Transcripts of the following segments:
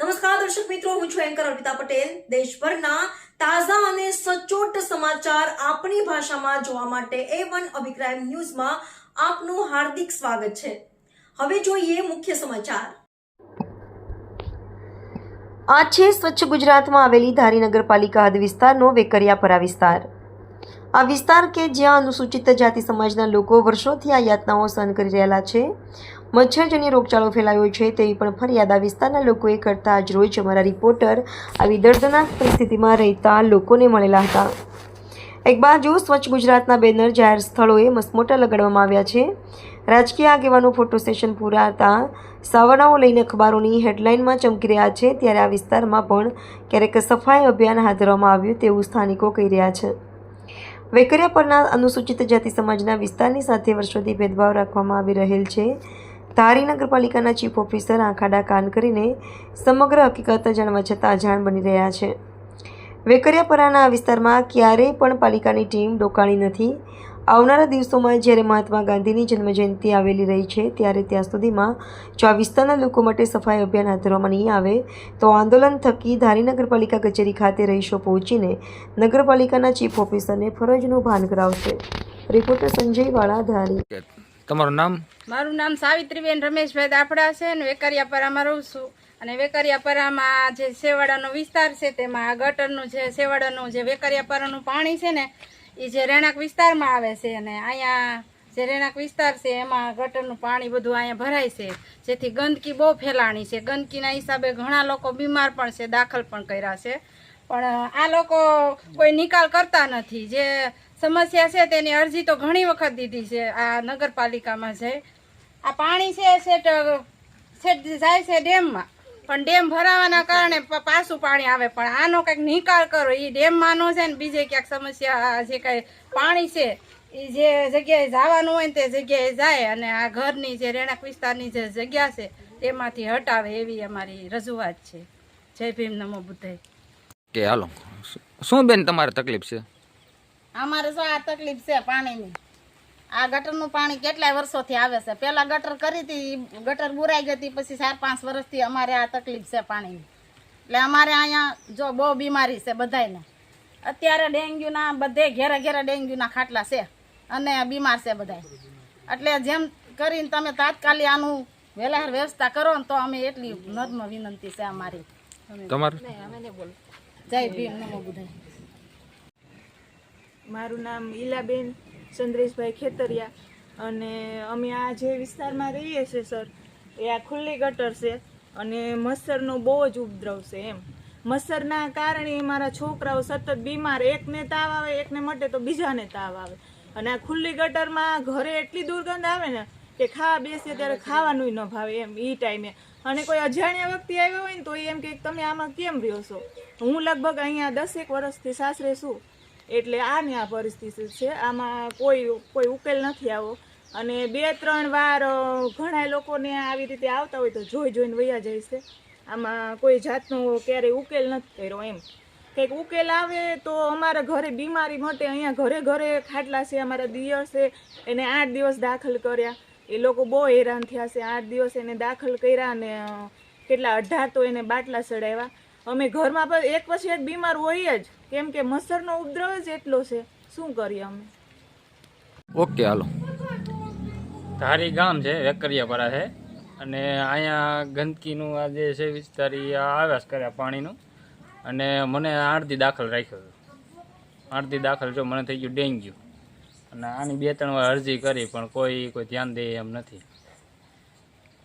નમસ્કાર, દર્શક મિત્રો, હું છું એન્કર અર્પિતા પટેલ. દેશભરના તાજા અને સચોટ સમાચાર આપણી ભાષામાં જોવા માટે એ વન અભિપ્રાય ન્યૂઝમાં આપનું હાર્દિક સ્વાગત છે. હવે જોઈએ મુખ્ય સમાચાર. આ છે સ્વચ્છ ગુજરાતમાં આવેલી ધારી નગરપાલિકા હદ વિસ્તારનો વેકરિયાપરા વિસ્તાર. આ વિસ્તાર કે જ્યાં અનુસૂચિત જાતિ સમાજના લોકો વર્ષોથી આ યાતનાઓ સહન કરી રહેલા છે? મચ્છરજન્ય રોગચાળો ફેલાયો છે તેવી પણ ફરિયાદ આ વિસ્તારના લોકોએ કરતા આજ રોજ અમારા રિપોર્ટર આવી દર્દનાક પરિસ્થિતિમાં રહેતા લોકોને મળેલા હતા. એક બાજુ સ્વચ્છ ગુજરાતના બેનર જાહેર સ્થળોએ મસમોટા લગાડવામાં આવ્યા છે. રાજકીય આગેવાનો ફોટો સેશન પૂરાતા સાવરણાઓ લઈને અખબારોની હેડલાઇનમાં ચમકી રહ્યા છે, ત્યારે આ વિસ્તારમાં પણ ક્યારેક સફાઈ અભિયાન હાથ ધરવામાં આવ્યું તેવું સ્થાનિકો કહી રહ્યા છે. વેકરિયા પરના અનુસૂચિત જાતિ સમાજના વિસ્તારની સાથે વર્ષોથી ભેદભાવ રાખવામાં આવી રહેલ છે. ધારી નગરપાલિકાના ચીફ ઓફિસર આંખાડા કાન કરીને સમગ્ર હકીકત જાણવા છતાં અજાણ બની રહ્યા છે. વેકરિયાપરાના આ વિસ્તારમાં ક્યારેય પણ પાલિકાની ટીમ રોકાણી નથી. આવનારા દિવસોમાં જ્યારે મહાત્મા ગાંધીની જન્મજયંતિ આવેલી રહી છે ત્યારે ત્યાં સુધીમાં જો આ વિસ્તારના લોકો માટે સફાઈ અભિયાન હાથ ધરવામાં નહીં આવે તો આંદોલન થકી ધારી નગરપાલિકા કચેરી ખાતે રહીશો પહોંચીને નગરપાલિકાના ચીફ ઓફિસરને ફરજનું ભાન કરાવશે. રિપોર્ટર સંજય વાળા ધારી તમારું નામ? મારું નામ સાવિત્રીબેન રમેશભાઈ દાફડા છે અને વેકરિયાપરામાં રહું છું. અને વેકરિયાપરામાં જે સેવાડાનો વિસ્તાર છે, તેમાં ગટરનું જે સેવાડાનું જે વેકરિયાપરાનું પાણી છે ને એ જે રહેણાંક વિસ્તારમાં આવે છે અને અહીંયા જે રહેણાંક વિસ્તાર છે, એમાં ગટરનું પાણી બધું અહીંયા ભરાય છે. જેથી ગંદકી બહુ ફેલાણી છે. ગંદકીના હિસાબે ઘણા લોકો બીમાર પણ છે, દાખલ પણ કર્યા છે. પણ આ લોકો કોઈ નિકાલ કરતા નથી. જે સમસ્યા છે, તેની અરજી તો ઘણી વખત દીધી છે, આ નગરપાલિકામાં છે આ પાણી છે, સેટ સેટ જાય છે ડેમમાં. પણ ડેમ ભરાવાના કારણે પાછું પાણી આવે. પણ આનો કંઈક નિકાલ કરો. એ ડેમમાંનો છે ને બીજે ક્યાંક સમસ્યા જે કાંઈ પાણી છે એ જે જગ્યાએ જવાનું હોય ને તે જગ્યાએ જાય અને આ ઘરની જે રહેણાંક વિસ્તારની જે જગ્યા છે તેમાંથી હટાવે એવી અમારી રજૂઆત છે. જય ભીમ નમો બુદ્ધાય. કે હાલો. શું બેન તમારે તકલીફ છે? અમારે શું આ તકલીફ છે પાણીની. આ ગટરનું પાણી કેટલાય વર્ષોથી આવે છે. પહેલાં ગટર કરી હતી ગટર બુરાઈ ગઈ હતી પછી ચાર પાંચ વર્ષથી અમારે આ તકલીફ છે પાણીની. એટલે અમારે અહીંયા જો બહુ બીમારી છે બધાયને. અત્યારે ડેન્ગ્યુના બધે ઘેરે ઘેરે ડેન્ગ્યુના ખાટલા છે અને બીમાર છે બધાય. એટલે જેમ કરીને તમે તાત્કાલિક આનું વહેલા વ્યવસ્થા કરો ને તો અમે એટલી નર્મ વિનંતી છે અમારી. જય ભીમ નમો બુધાય. મારું નામ ઈલાબેન. ચંદ્રેશભાઈ ખેતરિયા. અને અમે આ જે વિસ્તારમાં રહીએ છીએ સર, એ આ ખુલ્લી ગટર છે અને મચ્છરનો બહુ જ ઉપદ્રવ છે એમ. મચ્છરના કારણે મારા છોકરાઓ સતત બીમાર, એકને તાવ આવે, એકને મટે તો બીજાને તાવ આવે. અને આ ખુલ્લી ગટરમાં ઘરે એટલી દુર્ગંધ આવે ને કે ખાવા બેસીએ ત્યારે ખાવાનું ન ભાવે એમ એ ટાઈમે. અને કોઈ અજાણ્યા વ્યક્તિ આવ્યો હોય ને તો એમ કે, તમે આમાં કેમ રહ્યો છો? હું લગભગ અહીંયા દસેક વર્ષથી સાસરે છું. એટલે આની આ પરિસ્થિતિ છે. આમાં કોઈ કોઈ ઉકેલ નથી આવો. અને બે, ત્રણ વાર ઘણા લોકોને આવી રીતે આવતા હોય તો જોઈ જોઈને વયા જાય છે. આમાં કોઈ જાતનો ક્યારેય ઉકેલ નથી કર્યો એમ. કંઈક ઉકેલ આવે તો અમારા ઘરે બીમારી મટે, અહીંયા ઘરે ઘરે ખાટલા છે, અમારા દિયર છે. એને આઠ દિવસ દાખલ કર્યા. એ લોકો બહુ હેરાન થયા છે. આઠ દિવસ એને દાખલ કર્યા અને કેટલા અઢાર તો એને બાટલા ચડાવ્યા. અમે ઘરમાં પણ એક પછી એક બીમાર હોઈએ જ. કેમ કે મચ્છરનો ઉપદ્રવ જ એટલો છે. શું કરીએ અમે? ઓકે હાલો. ધારી ગામ છે વેકરિયાપરા છે. અને અહીંયા ગંદકીનું આ જે છે વિસ્તાર એ આવ્યા કર્યા પાણીનું. અને મને આઠથી દાખલ રાખ્યો હતો આઠથી દાખલ જો મને થઈ ગયું ડેન્ગ્યુ. અને આની બે ત્રણ વાર અરજી કરી પણ કોઈ કોઈ ધ્યાન દે એમ નથી.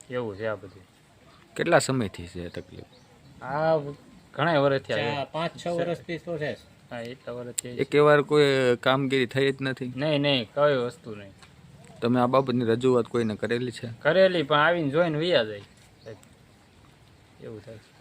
એવું છે આ બધું. કેટલા સમયથી છે તકલીફ? આ ઘણા વર્ષથી થયા પાંચ છ વર્ષથી તો છે હા એટલા વર્ષથી એક વાર કોઈ કામગીરી થઈ જ નથી? નહીં નહીં કઈ વસ્તુ નહીં. તમે આ બાબતની રજૂઆત કોઈને કરેલી છે? કરેલી પણ આવીને જોઈને વૈયા જાય. એવું થાય છે.